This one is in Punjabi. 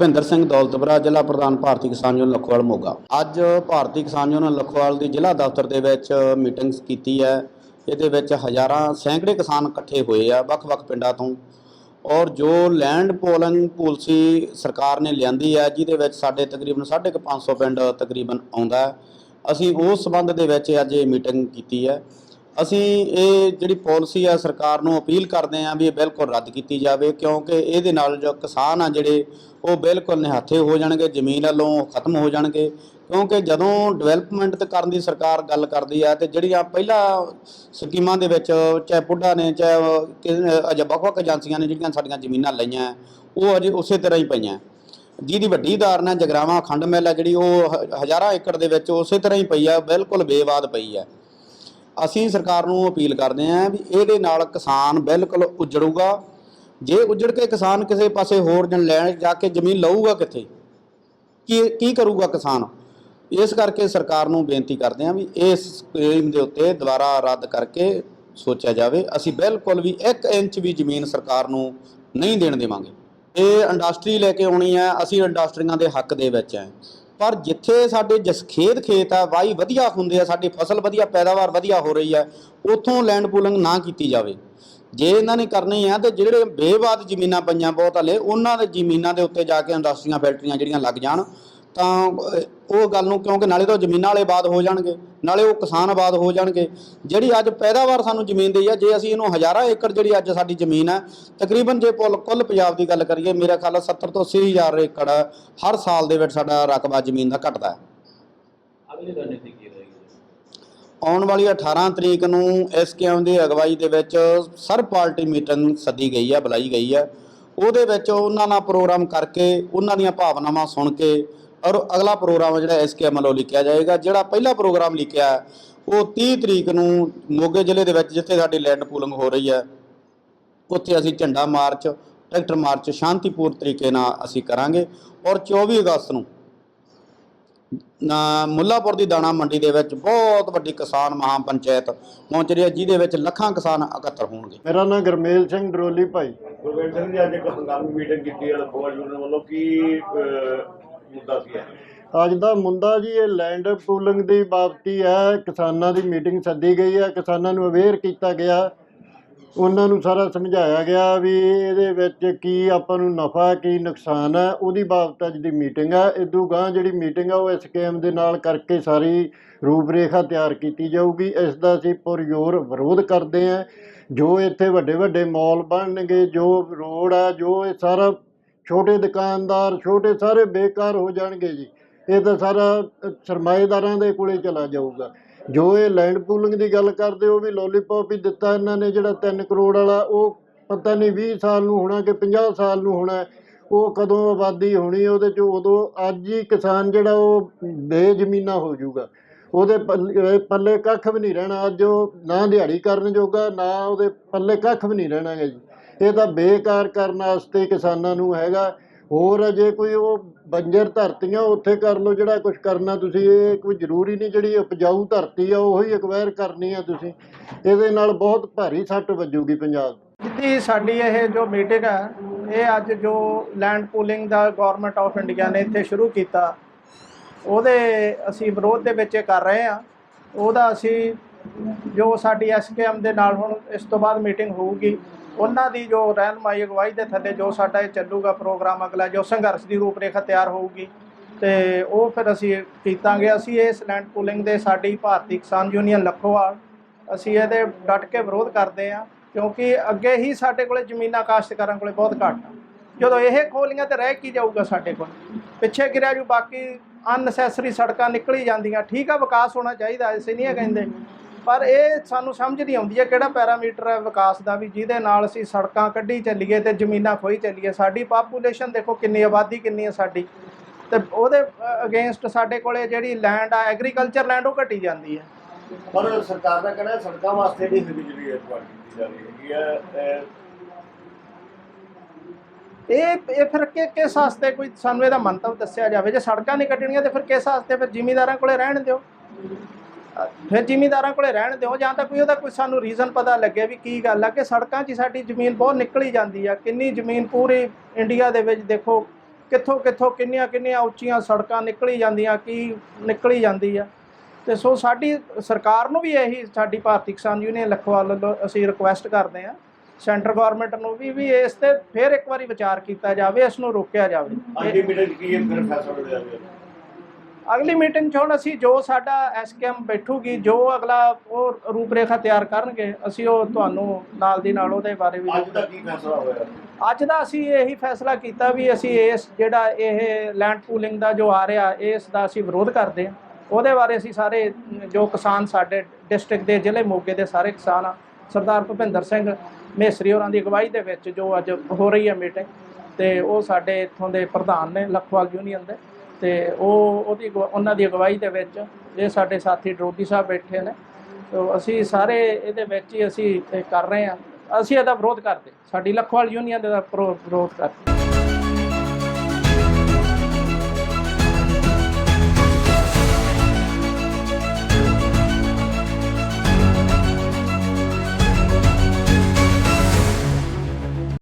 ਭਿੰਦਰ ਸਿੰਘ ਦੌਲਤਪੁਰਾ ਜ਼ਿਲ੍ਹਾ ਪ੍ਰਧਾਨ ਭਾਰਤੀ ਕਿਸਾਨ ਯੂਨੀਅਨ ਲਖੋਵਾਲ, ਮੋਗਾ। ਅੱਜ ਭਾਰਤੀ ਕਿਸਾਨ ਯੂਨੀਅਨ ਲਖੋਵਾਲ ਦੀ ਜ਼ਿਲ੍ਹਾ ਦਫ਼ਤਰ ਦੇ ਵਿੱਚ ਮੀਟਿੰਗਸ ਕੀਤੀ ਹੈ। ਇਹਦੇ ਵਿੱਚ ਹਜ਼ਾਰਾਂ ਸੈਂਕੜੇ ਕਿਸਾਨ ਇਕੱਠੇ ਹੋਏ ਆ ਵੱਖ-ਵੱਖ ਪਿੰਡਾਂ ਤੋਂ। ਔਰ ਜੋ ਲੈਂਡ ਪੋਲਿੰਗ ਪਾਲਿਸੀ ਸਰਕਾਰ ਨੇ ਲਿਆਂਦੀ ਹੈ, ਜਿਹਦੇ ਵਿੱਚ ਸਾਡੇ ਤਕਰੀਬਨ 550 ਪਿੰਡ ਤਕਰੀਬਨ ਆਉਂਦਾ ਅਸੀਂ ਉਸ ਸੰਬੰਧ ਦੇ ਵਿੱਚ ਅੱਜ ਇਹ ਮੀਟਿੰਗ ਕੀਤੀ ਹੈ। ਅਸੀਂ ਇਹ ਜਿਹੜੀ ਪਾਲਿਸੀ ਆ, ਸਰਕਾਰ ਨੂੰ ਅਪੀਲ ਕਰਦੇ ਹਾਂ ਵੀ ਇਹ ਬਿਲਕੁਲ ਰੱਦ ਕੀਤੀ ਜਾਵੇ, ਕਿਉਂਕਿ ਇਹਦੇ ਨਾਲ ਜੋ ਕਿਸਾਨ ਆ ਜਿਹੜੇ, ਉਹ ਬਿਲਕੁਲ ਨਿਹੱਥੇ ਹੋ ਜਾਣਗੇ, ਜ਼ਮੀਨ ਵੱਲੋਂ ਖਤਮ ਹੋ ਜਾਣਗੇ, ਕਿਉਂਕਿ ਜਦੋਂ ਡਿਵੈਲਪਮੈਂਟ ਤੇ ਕਰਨ ਦੀ ਸਰਕਾਰ ਗੱਲ ਕਰਦੀ ਆ, ਤੇ ਜਿਹੜੀਆਂ ਪਹਿਲਾਂ ਸਕੀਮਾਂ ਦੇ ਵਿੱਚ, ਚਾਹੇ ਪੁੱਡਾ ਨੇ, ਚਾਹੇ ਅਜੇ ਵੱਖ-ਵੱਖ ਏਜੰਸੀਆਂ ਨੇ ਜਿਹੜੀਆਂ ਸਾਡੀਆਂ ਜ਼ਮੀਨਾਂ ਲਈਆਂ, ਉਹ ਅਜੇ ਉਸੇ ਤਰ੍ਹਾਂ ਹੀ ਪਈਆਂ। ਜਿਹਦੀ ਵੱਡੀ ਉਦਾਹਰਨ ਹੈ ਜਗਰਾਵਾਂ ਖੰਡ ਮਿੱਲ ਹੈ ਜਿਹੜੀ ਉਹ ਹ- ਹਜ਼ਾਰਾਂ ਏਕੜ ਦੇ ਵਿੱਚ ਉਸੇ ਤਰ੍ਹਾਂ ਹੀ ਪਈ ਆ, ਬਿਲਕੁਲ ਬੇਵਾਦ ਪਈ ਆ। ਅਸੀਂ ਸਰਕਾਰ ਨੂੰ ਅਪੀਲ ਕਰਦੇ ਹਾਂ ਵੀ ਇਹਦੇ ਨਾਲ ਕਿਸਾਨ ਬਿਲਕੁਲ ਉਜੜੂਗਾ। ਜੇ ਉਜੜ ਕੇ ਕਿਸਾਨ ਕਿਸੇ ਪਾਸੇ ਹੋਰ ਜਨ ਲੈਣ ਜਾ ਕੇ ਜ਼ਮੀਨ ਲਊਗਾ ਕਿੱਥੇ? ਕੀ ਕੀ ਕਰੂਗਾ ਕਿਸਾਨ? ਇਸ ਕਰਕੇ ਸਰਕਾਰ ਨੂੰ ਬੇਨਤੀ ਕਰਦੇ ਹਾਂ ਵੀ ਇਸ ਸਕੀਮ ਦੇ ਉੱਤੇ ਦੁਬਾਰਾ ਰੱਦ ਕਰਕੇ ਸੋਚਿਆ ਜਾਵੇ। ਅਸੀਂ ਬਿਲਕੁਲ ਵੀ 1 ਇੰਚ ਵੀ ਜ਼ਮੀਨ ਸਰਕਾਰ ਨੂੰ ਨਹੀਂ ਦੇਣ ਦੇਵਾਂਗੇ। ਇਹ ਇੰਡਸਟਰੀ ਲੈ ਕੇ ਆਉਣੀ ਹੈ। ਅਸੀਂ ਇੰਡਸਟਰੀਆਂ ਦੇ ਹੱਕ ਦੇ ਵਿੱਚ ਹੈ। ਪਰ ਜਿੱਥੇ ਸਾਡੇ ਜਸਖੇਤ ਖੇਤ ਆ ਵਾਈ ਵਧੀਆ ਹੁੰਦੇ ਆ, ਸਾਡੀ ਫਸਲ ਵਧੀਆ, ਪੈਦਾਵਾਰ ਵਧੀਆ ਹੋ ਰਹੀ ਹੈ ਉਥੋਂ ਲੈਂਡ ਪੂਲਿੰਗ ਨਾ ਕੀਤੀ ਜਾਵੇ। ਜੇ ਇਹਨਾਂ ਨੇ ਕਰਨੀ ਆ ਤੇ ਜਿਹੜੇ ਬੇਵਾਦ ਜ਼ਮੀਨਾਂ ਪਈਆਂ ਬਹੁਤ ਹਲੇ, ਉਹਨਾਂ ਦੇ ਜ਼ਮੀਨਾਂ ਦੇ ਉੱਤੇ ਜਾ ਕੇ ਇੰਡਸਟਰੀਆਂ ਫੈਕਟਰੀਆਂ ਜਿਹੜੀਆਂ ਲੱਗ ਜਾਣ। ਤਾਂ ਉਹ ਗੱਲ ਨੂੰ ਕਿਉਂਕਿ ਨਾਲੇ ਤਾਂ ਜ਼ਮੀਨਾਂ ਵਾਲੇ ਆਬਾਦ ਹੋ ਜਾਣਗੇ ਨਾਲੇ ਉਹ ਕਿਸਾਨ ਆਬਾਦ ਹੋ ਜਾਣਗੇ। ਜਿਹੜੀ ਅੱਜ ਪੈਦਾਵਾਰ ਸਾਨੂੰ ਜ਼ਮੀਨ ਦੀ ਆ ਜੇ ਅਸੀਂ ਇਹਨੂੰ ਹਜ਼ਾਰਾਂ ਏਕੜ ਜਿਹੜੀ ਅੱਜ ਸਾਡੀ ਜ਼ਮੀਨ ਹੈ ਤਕਰੀਬਨ ਜੇ ਕੁੱਲ ਕੁੱਲ ਪੰਜਾਬ ਦੀ ਗੱਲ ਕਰੀਏ ਮੇਰਾ ਖਿਆਲ ਹੈ 70 ਤੋਂ 80 ਹਜ਼ਾਰ ਏਕੜ ਹਰ ਸਾਲ ਦੇ ਵਿੱਚ ਸਾਡਾ ਰਕਬਾ ਜ਼ਮੀਨ ਦਾ ਘਟਦਾ ਹੈ। ਅਗਲੀ ਰਣਨੀਤੀ ਕੀ ਰਹੇਗੀ ਆਉਣ ਵਾਲੀ 18 ਤਰੀਕ ਨੂੰ ਐਸਕੇਐਮ ਦੀ ਅਗਵਾਈ ਦੇ ਵਿੱਚ ਸਰਬ ਪਾਰਟੀ ਮੀਟਿੰਗ ਸੱਦੀ ਗਈ ਹੈ ਬੁਲਾਈ ਗਈ ਹੈ ਉਹਦੇ ਵਿੱਚ ਉਹਨਾਂ ਨਾਲ ਪ੍ਰੋਗਰਾਮ ਕਰਕੇ ਉਹਨਾਂ ਦੀਆਂ ਭਾਵਨਾਵਾਂ ਸੁਣ ਕੇ ਔਰ ਅਗਲਾ ਪ੍ਰੋਗਰਾਮ ਜਿਹੜਾ ਐਸਕੇਐਮ ਵੱਲੋਂ ਲਿਖਿਆ ਜਾਏਗਾ ਜਿਹੜਾ ਪਹਿਲਾ ਪ੍ਰੋਗਰਾਮ ਲਿਖਿਆ ਉਹ 30 ਤਰੀਕ ਨੂੰ ਮੋਗੇ ਜ਼ਿਲ੍ਹੇ ਦੇ ਵਿੱਚ ਜਿੱਥੇ ਸਾਡੀ ਲੈਂਡ ਪੂਲਿੰਗ ਹੋ ਰਹੀ ਹੈ ਉੱਥੇ ਅਸੀਂ ਝੰਡਾ ਮਾਰਚ ਟਰੈਕਟਰ ਮਾਰਚ ਸ਼ਾਂਤੀਪੂਰ ਤਰੀਕੇ ਨਾਲ ਅਸੀਂ ਕਰਾਂਗੇ ਔਰ 24 ਅਗਸਤ ਨੂੰ ਨਾ ਮੁੱਲਾਪੁਰ ਦੀ ਦਾਣਾ ਮੰਡੀ ਦੇ ਵਿੱਚ ਬਹੁਤ ਵੱਡੀ ਕਿਸਾਨ ਮਹਾ ਪੰਚਾਇਤ ਪਹੁੰਚ ਰਹੀ ਹੈ ਜਿਹਦੇ ਵਿੱਚ ਲੱਖਾਂ ਕਿਸਾਨ ਇਕੱਤਰ ਹੋਣਗੇ। ਮੇਰਾ ਨਾਮ ਗਰਮੇਲ ਸਿੰਘ ਡਰੋਲੀ ਭਾਈ। ਗੁਰਵੇਲ ਸਿੰਘ ਜੀ ਅੱਜ ਇੱਕ ਹੰਗਾਮੀ ਮੀਟਿੰਗ ਕੀਤੀ ਹੈ ਲਖੋਵਾਲ ਯੂਨੀਅਨ ਵੱਲੋਂ। ਕੀ ਮੁੱਦਾ ਸੀ ਅੱਜ ਦਾ ਮੁੰਦਾ ਜੀ, ਇਹ ਲੈਂਡ ਪੂਲਿੰਗ ਦੀ ਬਾਬਤੀ ਹੈ। ਕਿਸਾਨਾਂ ਦੀ ਮੀਟਿੰਗ ਸੱਦੀ ਗਈ ਹੈ। ਕਿਸਾਨਾਂ ਨੂੰ ਅਵੇਅਰ ਕੀਤਾ ਗਿਆ। ਉਹਨਾਂ ਨੂੰ ਸਾਰਾ ਸਮਝਾਇਆ ਗਿਆ ਵੀ ਇਹਦੇ ਵਿੱਚ ਕੀ ਆਪਾਂ ਨੂੰ ਨਫਾ, ਕੀ ਨੁਕਸਾਨ ਹੈ। ਉਹਦੀ ਬਾਬਤ ਅੱਜ ਦੀ ਮੀਟਿੰਗ ਹੈ। ਇਦੋਂ ਗਾਂ ਜਿਹੜੀ ਮੀਟਿੰਗ ਹੈ ਉਹ ਇਸ ਐਸਕੇਐਮ ਦੇ ਨਾਲ ਕਰਕੇ ਸਾਰੀ ਰੂਪਰੇਖਾ ਤਿਆਰ ਕੀਤੀ ਜਾਊਗੀ। ਇਸ ਦਾ ਅਸੀਂ ਪੁਰਜ਼ੋਰ ਵਿਰੋਧ ਕਰਦੇ ਹਾਂ। ਜੋ ਇੱਥੇ ਵੱਡੇ ਵੱਡੇ ਮਾਲ ਬਣਨਗੇ, ਜੋ ਰੋਡ ਆ, ਜੋ ਇਹ ਸਾਰਾ ਛੋਟੇ ਦੁਕਾਨਦਾਰ, ਛੋਟੇ ਸਾਰੇ ਬੇਕਾਰ ਹੋ ਜਾਣਗੇ ਜੀ। ਇਹ ਤਾਂ ਸਾਰਾ ਸਰਮਾਏਦਾਰਾਂ ਦੇ ਕੋਲੇ ਚਲਾ ਜਾਊਗਾ। ਜੋ ਇਹ ਲੈਂਡ ਪੂਲਿੰਗ ਦੀ ਗੱਲ ਕਰਦੇ, ਉਹ ਵੀ ਲੋਲੀਪੌਪ ਹੀ ਦਿੱਤਾ ਇਹਨਾਂ ਨੇ, ਜਿਹੜਾ 3 ਕਰੋੜ ਵਾਲਾ, ਉਹ ਪਤਾ ਨਹੀਂ 20 ਸਾਲ ਨੂੰ ਹੋਣਾ ਕਿ 50 ਸਾਲ ਨੂੰ ਹੋਣਾ ਉਹ ਕਦੋਂ ਆਬਾਦੀ ਹੋਣੀ, ਉਹਦੇ ਚ ਉਦੋਂ ਅੱਜ ਹੀ ਕਿਸਾਨ ਜਿਹੜਾ ਉਹ ਬੇਜ਼ਮੀਨਾ ਹੋ ਜਾਊਗਾ। ਉਹਦੇ ਪੱਲੇ ਪੱਲੇ ਕੱਖ ਵੀ ਨਹੀਂ ਰਹਿਣਾ। ਅੱਜ ਉਹ ਨਾ ਦਿਹਾੜੀ ਕਰਨ ਜੋਗਾ, ਨਾ ਉਹਦੇ ਪੱਲੇ ਕੱਖ ਵੀ ਨਹੀਂ ਰਹਿਣਾ ਗਾ ਜੀ। ਇਹ ਤਾਂ ਬੇਕਾਰ ਕਰਨ ਵਾਸਤੇ ਕਿਸਾਨਾਂ ਨੂੰ ਹੈਗਾ। ਹੋਰ ਅਜੇ ਕੋਈ ਉਹ ਬੰਜਰ ਧਰਤੀਆਂ ਉੱਥੇ ਕਰ ਲਓ, ਜਿਹੜਾ ਕੁਝ ਕਰਨਾ ਤੁਸੀਂ, ਇਹ ਕੋਈ ਜ਼ਰੂਰੀ ਨਹੀਂ ਜਿਹੜੀ ਉਪਜਾਊ ਧਰਤੀ ਆ, ਉਹੀ ਐਕਵਾਇਰ ਕਰਨੀ ਆ ਤੁਸੀਂ। ਇਹਦੇ ਨਾਲ ਬਹੁਤ ਭਾਰੀ ਸੱਟ ਵੱਜੂਗੀ ਪੰਜਾਬ ਜਿੱਦੀ ਸਾਡੀ ਇਹ ਜੋ ਮੀਟਿੰਗ ਹੈ ਇਹ ਅੱਜ ਜੋ ਲੈਂਡ ਪੂਲਿੰਗ ਦਾ ਗਵਰਨਮੈਂਟ ਆਫ ਇੰਡੀਆ ਨੇ ਇੱਥੇ ਸ਼ੁਰੂ ਕੀਤਾ, ਉਹਦੇ ਅਸੀਂ ਵਿਰੋਧ ਦੇ ਵਿੱਚ ਇਹ ਕਰ ਰਹੇ ਹਾਂ ਉਹਦਾ ਅਸੀਂ ਜੋ ਸਾਡੀ ਐਸਕੇਐਮ ਦੇ ਨਾਲ ਹੁਣ ਇਸ ਤੋਂ ਬਾਅਦ ਮੀਟਿੰਗ ਹੋਊਗੀ, ਉਹਨਾਂ ਦੀ ਜੋ ਰਹਿਨਮਾਈ ਅਗਵਾਈ ਦੇ ਥੱਲੇ ਜੋ ਸਾਡਾ ਇਹ ਚੱਲੂਗਾ ਪ੍ਰੋਗਰਾਮ ਅਗਲਾ, ਜੋ ਸੰਘਰਸ਼ ਦੀ ਰੂਪਰੇਖਾ ਤਿਆਰ ਹੋਊਗੀ, ਤੇ ਉਹ ਫਿਰ ਅਸੀਂ ਕੀਤਾਂਗੇ। ਅਸੀਂ ਇਸ ਲੈਂਡ ਪੂਲਿੰਗ ਦੇ ਸਾਡੀ ਭਾਰਤੀ ਕਿਸਾਨ ਯੂਨੀਅਨ ਲੱਖੋਵਾਲ, ਅਸੀਂ ਇਹਦੇ ਡਟ ਕੇ ਵਿਰੋਧ ਕਰਦੇ ਹਾਂ, ਕਿਉਂਕਿ ਅੱਗੇ ਹੀ ਸਾਡੇ ਕੋਲੇ ਜ਼ਮੀਨਾਂ ਕਾਸ਼ਤਕਾਰਾਂ ਕੋਲੇ ਬਹੁਤ ਘੱਟ ਆ। ਜਦੋਂ ਇਹ ਖੋਲੀਆਂ ਤੇ ਰਹਿ ਕੀ ਜਾਊਗਾ ਸਾਡੇ ਕੋਲ? ਪਿੱਛੇ ਗਿਰਿਆ ਜੂ, ਬਾਕੀ ਅਨਨੈਸੈਸਰੀ ਸੜਕਾਂ ਨਿਕਲੀ ਜਾਂਦੀਆਂ। ਠੀਕ ਆ, ਵਿਕਾਸ ਹੋਣਾ ਚਾਹੀਦਾ ਐਸੇ ਨਹੀਂ ਇਹ ਕਹਿੰਦੇ। ਪਰ ਇਹ ਸਾਨੂੰ ਸਮਝ ਨਹੀਂ ਆਉਂਦੀ ਹੈ ਕਿਹੜਾ ਪੈਰਾਮੀਟਰ ਹੈ ਵਿਕਾਸ ਦਾ ਵੀ ਜਿਹਦੇ ਨਾਲ ਅਸੀਂ ਸੜਕਾਂ ਕੱਢੀ ਚੱਲੀਏ ਤੇ ਜ਼ਮੀਨਾਂ ਖੋਈ ਚੱਲੀਏ। ਸਾਡੀ ਪਾਪੂਲੇਸ਼ਨ ਦੇਖੋ ਕਿੰਨੀ ਆਬਾਦੀ ਕਿੰਨੀ ਹੈ ਸਾਡੀ। ਤੇ ਉਹਦੇ ਅਗੇਂਸਟ ਸਾਡੇ ਕੋਲੇ ਜਿਹੜੀ ਲੈਂਡ ਆ ਐਗਰੀਕਲਚਰ ਲੈਂਡ ਉਹ ਘਟੀ ਜਾਂਦੀ ਹੈ। ਪਰ ਸਰਕਾਰ ਦਾ ਕਹਿਣਾ ਹੈ ਸੜਕਾਂ ਵਾਸਤੇ ਖਰੀਦੀ ਜਿਹੜੀ ਤੁਹਾਡੀ ਕੀਤੀ ਜਾ ਰਹੀ ਹੈ ਇਹ ਇਹ ਫਿਰ ਕਿ ਕਿਸ ਵਾਸਤੇ ਕੋਈ ਸਾਨੂੰ ਇਹਦਾ ਮੰਤਵ ਦੱਸਿਆ ਜਾਵੇ? ਜੇ ਸੜਕਾਂ ਨਹੀਂ ਕੱਟਣੀਆਂ ਤੇ ਫਿਰ ਕਿਸ ਵਾਸਤੇ ਫਿਰ ਜ਼ਿਮੀਂਦਾਰਾਂ ਕੋਲੇ ਰਹਿਣ ਦਿਓ? ਫਿਰ ਜ਼ਿਮੀਂਦਾਰਾਂ ਕੋਲੇ ਰਹਿਣ ਦਿਓ ਜਾਂ ਤਾਂ ਕੋਈ ਉਹਦਾ ਕੋਈ ਸਾਨੂੰ ਰੀਜ਼ਨ ਪਤਾ ਲੱਗੇ ਵੀ ਕੀ ਗੱਲ ਆ ਕਿ ਸੜਕਾਂ 'ਚ ਸਾਡੀ ਜ਼ਮੀਨ ਬਹੁਤ ਨਿਕਲੀ ਜਾਂਦੀ ਆ, ਕਿੰਨੀ ਜ਼ਮੀਨ ਪੂਰੀ ਇੰਡੀਆ ਦੇ ਵਿੱਚ ਦੇਖੋ, ਕਿੱਥੋਂ ਕਿੱਥੋਂ ਕਿੰਨੀਆਂ ਕਿੰਨੀਆਂ ਉੱਚੀਆਂ ਸੜਕਾਂ ਨਿਕਲੀ ਜਾਂਦੀਆਂ, ਕੀ ਨਿਕਲੀ ਜਾਂਦੀ ਆ। ਤੇ ਸੋ ਸਾਡੀ ਸਰਕਾਰ ਨੂੰ ਵੀ ਇਹੀ, ਸਾਡੀ ਭਾਰਤੀ ਕਿਸਾਨ ਯੂਨੀਅਨ ਲਖਵਾਲ ਅਸੀਂ ਰਿਕੁਐਸਟ ਕਰਦੇ ਹਾਂ ਸੈਂਟਰ ਗਵਰਨਮੈਂਟ ਨੂੰ ਵੀ ਵੀ ਇਸ ਤੇ ਫਿਰ ਇੱਕ ਵਾਰੀ ਵਿਚਾਰ ਕੀਤਾ ਜਾਵੇ, ਇਸ ਨੂੰ ਰੋਕਿਆ ਜਾਵੇ। ਅੱਜ ਦੀ ਮੀਟਿੰਗ ਕੀ ਇਹ ਫਿਰ ਫੈਸਲਾ ਲਿਆ ਗਿਆ ਅਗਲੀ ਮੀਟਿੰਗ 'ਚ ਹੁਣ ਅਸੀਂ ਜੋ ਸਾਡਾ ਐਸਕੇਐਮ ਬੈਠੂਗੀ ਜੋ ਅਗਲਾ ਉਹ ਰੂਪਰੇਖਾ ਤਿਆਰ ਕਰਨਗੇ ਅਸੀਂ ਉਹ ਤੁਹਾਨੂੰ ਨਾਲ ਦੀ ਨਾਲ ਉਹਦੇ ਬਾਰੇ ਵੀ ਅੱਜ ਦਾ ਕੀ ਫੈਸਲਾ ਹੋਇਆ? ਅੱਜ ਦਾ ਅਸੀਂ ਇਹੀ ਫੈਸਲਾ ਕੀਤਾ ਵੀ ਅਸੀਂ ਇਸ ਜਿਹੜਾ ਇਹ ਲੈਂਡ ਪੂਲਿੰਗ ਦਾ ਜੋ ਆ ਰਿਹਾ ਇਸ ਦਾ ਅਸੀਂ ਵਿਰੋਧ ਕਰਦੇ ਹਾਂ। ਉਹਦੇ ਬਾਰੇ ਅਸੀਂ ਸਾਰੇ ਜੋ ਕਿਸਾਨ ਸਾਡੇ ਡਿਸਟ੍ਰਿਕਟ ਦੇ ਜ਼ਿਲ੍ਹੇ ਮੋਗੇ ਦੇ ਸਾਰੇ ਕਿਸਾਨ ਆ ਸਰਦਾਰ ਭੁਪਿੰਦਰ ਸਿੰਘ ਮੇਸਰੀ ਹੋਰਾਂ ਦੀ ਅਗਵਾਈ ਦੇ ਵਿੱਚ ਜੋ ਅੱਜ ਹੋ ਰਹੀ ਹੈ ਮੀਟਿੰਗ ਤੇ ਉਹ ਸਾਡੇ ਇੱਥੋਂ ਦੇ ਪ੍ਰਧਾਨ ਨੇ ਲਖਵਾਲ ਯੂਨੀਅਨ ਦੇ। ਤੇ ਉਹ ਉਹਦੀ ਅਗਵਾ- ਉਹਨਾਂ ਦੀ ਅਗਵਾਈ ਦੇ ਵਿੱਚ ਇਹ ਸਾਡੇ ਸਾਥੀ ਡਰੋਦੀ ਸਾਹਿਬ ਬੈਠੇ ਨੇ। ਤੋ ਅਸੀਂ ਸਾਰੇ ਇਹਦੇ ਵਿੱਚ ਹੀ ਅਸੀਂ ਕਰ ਰਹੇ ਹਾਂ। ਅਸੀਂ ਇਹਦਾ ਵਿਰੋਧ ਕਰਦੇ। ਸਾਡੀ ਲਖਵਾਲ ਯੂਨੀਅਨ ਦਾ ਵਿਰੋਧ ਕਰਦੇ।